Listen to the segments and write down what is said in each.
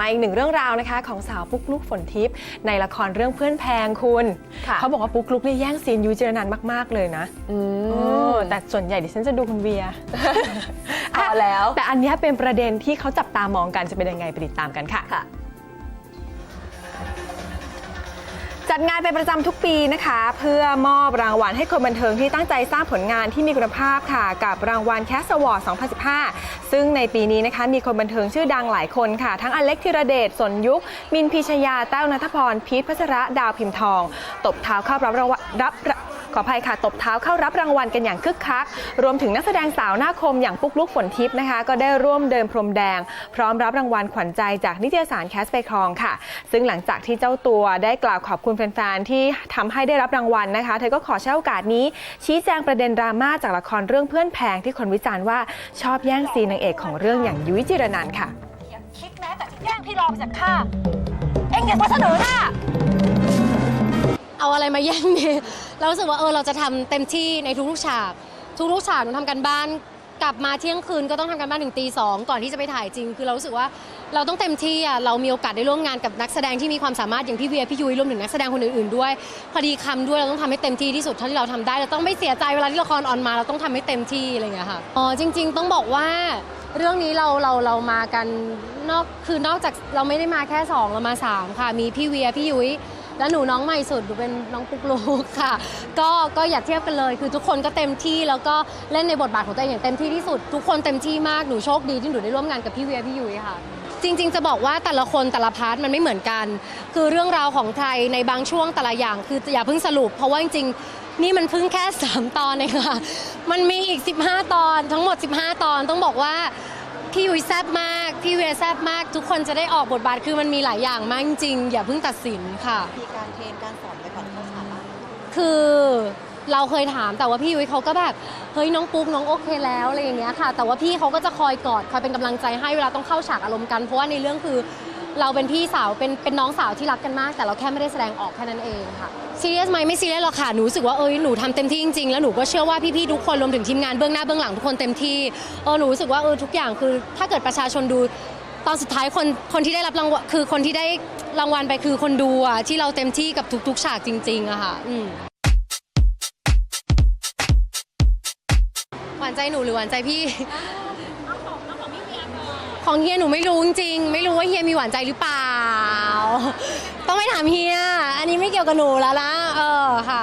มาอีกหนึ่งเรื่องราวนะคะ ของสาวปุ๊กลุกฝนทิพย์ในละครเรื่องเพื่อนแพงคุณค่ะเขาบอกว่าปุ๊กลุกนี่แย่งซีนยุ้ยเจรนันท์มาก ๆ เลยนะอืเอมอแต่ส่วนใหญ่ดิฉันจะดูคุณเวียพอแล้ว แต่อันเนี้ยเป็นประเด็นที่เขาจับตามองกันจะเป็นยังไงไปติดตามกันค่ะ จัดงานเป็นประจำทุกปีนะคะ เพื่อมอบรางวัลให้คนบันเทิงที่ตั้งใจสร้างผลงานที่มีคุณภาพค่ะ กับรางวัลแคสวอร์ด2015 ซึ่งในปีนี้นะคะมีคนบันเทิงชื่อดังหลายคนค่ะ ทั้งอเล็กธีรเดชสนยุค มินพิชยา แต้วนัทพร พีทพัชระ ดาวพิมพ์ทอง ตบเท้าเข้ารับรางวัลรับ ขออภัยค่ะตบเท้าเข้ารับรางวัลกันอย่างคึกคัก รวมถึงนักแสดงสาวหน้าคมอย่างปุ๊กลุกฝนทิพย์นะคะ ก็ได้ร่วมเดินพรมแดง พร้อมรับรางวัลขวัญใจจากนิตยสารแคสไปครองค่ะ ซึ่งหลังจากที่เจ้าตัวได้กล่าวขอบคุณแฟนๆที่ทำให้ได้รับรางวัลนะคะ เธอก็ขอใช้โอกาสนี้ ชี้แจงประเด็นดราม่าจากละครเรื่องเพื่อนแพงที่คนวิจารณ์ว่าชอบแย่งซีนนางเอกของเรื่องอย่างยุ้ยจิรนันค่ะคิดแม้แต่จะแย่งพี่รองจากข้าเอ็งอย่ามาเสนอหน้า เอาอะไรมาแย่งเนี่ยเรารู้สึกว่าเออเราจะทำเต็มที่ในทุกๆฉาก ทุกๆฉากหนูทำกันบ้านกลับมาเที่ยงคืนก็ต้องทำกันบ้านถึงตีสองก่อนที่จะไปถ่ายจริง คือเรารู้สึกว่าเราต้องเต็มที่อะเรามีโอกาสได้ร่วมงานกับนักแสดงที่มีความสามารถอย่างพี่เวียพี่ยุ้ยรวมถึงนักแสดงคนอื่นๆด้วยพอดีคำด้วยเราต้องทำให้เต็มที่ที่สุดเท่าที่เราทำได้เราต้องไม่เสียใจเวลาที่ละครออนมา เราต้องทำให้เต็มที่อะไรอย่างเงี้ยค่ะอ๋อจริง ๆ ต้องบอกว่าเรื่องนี้เราเราเรามากันนอกคือนอกจากเราไม่ได้มาแค่สองเรามาสามค่ะ มีพี่เวียพี่ยุ้ย แล้วหนูน้องใหม่สุดหนูเป็นน้องปุ๊กลุกค่ะ ก็ก็อย่าเทียบกันเลย คือทุกคนก็เต็มที่แล้วก็เล่นในบทบาทของตัวเองอย่างเต็มที่ที่สุด ทุกคนเต็มที่มากหนูโชคดีที่หนูได้ร่วมงานกับพี่เวียพี่ยุ้ยค่ะ จริง ๆ จะบอกว่าแต่ละคนแต่ละพาร์ทมันไม่เหมือนกัน คือเรื่องราวของใครในบางช่วงแต่ละอย่าง คืออย่าเพิ่งสรุป เพราะว่าจริงๆนี่มันเพิ่งแค่ 3 ตอนเองค่ะ มันมีอีก 15 ตอนทั้งหมด 15 ตอนต้องบอกว่า พี่ยุ้ยแซบมาก พี่เวียแซบมาก ทุกคนจะได้ออกบทบาทคือมันมีหลายอย่างมากจริงๆอย่าเพิ่งตัดสินค่ะ มีการเทรนการสอนไปก่อนเข้าฉากอะคือเราเคยถามแต่ว่าพี่ยุ้ยเขาก็แบบเฮ้ยน้องปุ๊กน้องโอเคแล้วอะไรอย่างเงี้ยค่ะ แต่ว่าพี่เขาก็จะคอยกอดคอยเป็นกำลังใจให้เวลาต้องเข้าฉากอารมณ์กันเพราะว่าในเรื่องคือ เราเป็นพี่สาวเป็นเป็นน้องสาวที่รักกันมาก แต่เราแค่ไม่ได้แสดงออกแค่นั้นเองค่ะซีเรียสไหมไม่ซีเรียสหรอกค่ะหนูรู้สึกว่าเอ้ยหนูทำเต็มที่จริงๆแล้วหนูก็เชื่อว่าพี่ๆทุกคนรวมถึงทีมงานเบื้องหน้าเบื้องหลังทุกคนเต็มที่เออหนูรู้สึกว่าเออทุกอย่างคือถ้าเกิดประชาชนดูตอนสุดท้ายคนคนที่ได้รับรางวัลคือคนที่ได้รางวัลไปคือคนดูอะที่เราเต็มที่กับทุกๆฉากจริงๆอะค่ะอืมหวานใจหนูหรือหวานใจพี่ ของเฮียหนูไม่รู้จริงๆไม่รู้ว่าเฮียมีหวานใจหรือเปล่า ต้องไปถามเฮีย อันนี้ไม่เกี่ยวกับหนูแล้วนะเออค่ะ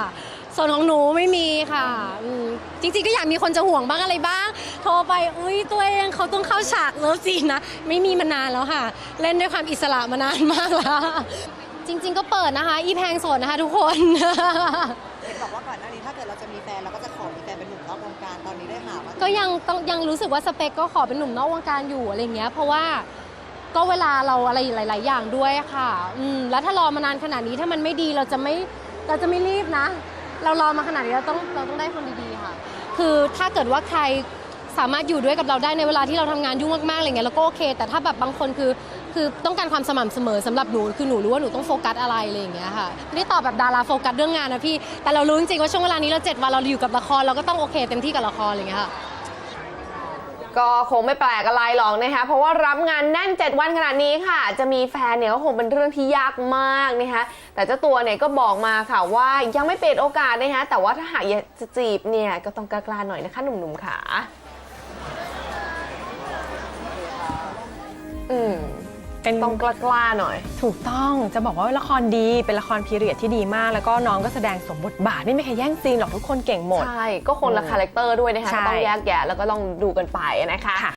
ส่วนของหนูไม่มีค่ะอืมจริงๆก็อยากมีคนจะห่วงบ้างอะไรบ้าง โทรไปอุ้ยตัวเองเขาต้องเข้าฉากเลิฟซีนนะ ไม่มีมานานแล้วค่ะ เล่นด้วยความอิสระมานานมากแล้ว จริง ๆ ก็เปิดนะคะ อีแพงโสดนะคะ ทุกคน เห็นบอกว่าก่อนหน้านี้ถ้าเกิดเราจะมีแฟนเราก็จะข เป็นหนุ่มนอกวงการตอนนี้ได้หาว่าก็ยังต้องยังรู้สึกว่าสเปคก็ขอเป็นหนุ่มนอกวงการอยู่อะไรเงี้ยเพราะว่าก็เวลาเราอะไรหลาย ๆ อย่างด้วยค่ะอืมแล้วถ้ารอมานานขนาดนี้ถ้ามันไม่ดีเราจะไม่เราจะไม่รีบนะ เรารอมาขนาดนี้เราต้องเราต้องได้คนดีๆค่ะ คือถ้าเกิดว่าใครสามารถอยู่ด้วยกับเราได้ในเวลาที่เราทำงานยุ่งมากๆอะไรเงี้ยเราก็โอเค แต่ถ้าแบบบางคนคือ คือต้องการความสม่ำเสมอสำหรับหนูคือหนูรู้ว่าหนูต้องโฟกัสอะไรอะไรอย่างเงี้ยค่ะไม่ได้ตอบแบบดาราโฟกัสเรื่องงานนะพี่ แต่เรารู้จริงๆว่าช่วงเวลานี้เราเจ็ดวันเราอยู่กับละครเราก็ต้องโอเคเต็มที่กับละครอะไรอย่างเงี้ยค่ะ ก็คงไม่แปลกอะไรหรอกนะคะเพราะว่ารับงานแน่น 7 วันขนาดนี้ค่ะ จะมีแฟนเนี่ยก็คงเป็นเรื่องที่ยากมากนะคะแต่เจ้าตัวเนี่ยก็บอกมาค่ะว่ายังไม่เปิดโอกาสนะคะแต่ว่าถ้าหากอยากจะจีบเนี่ยก็ต้องกล้าๆหน่อยนะคะหนุ่มๆค่ะอืม เป็นต้องกล้าๆหน่อย ถูกต้องจะบอกว่าละครดีเป็นละครพีเรียดที่ดีมาก แล้วก็น้องก็แสดงสมบทบาท ไม่มีใครแย่งซีนหรอกทุกคนเก่งหมด ใช่ ก็คนละคาแรคเตอร์ด้วยนะคะใช่ ก็ต้องแยกแยะแล้วก็ต้องดูกันไปนะคะค่ะ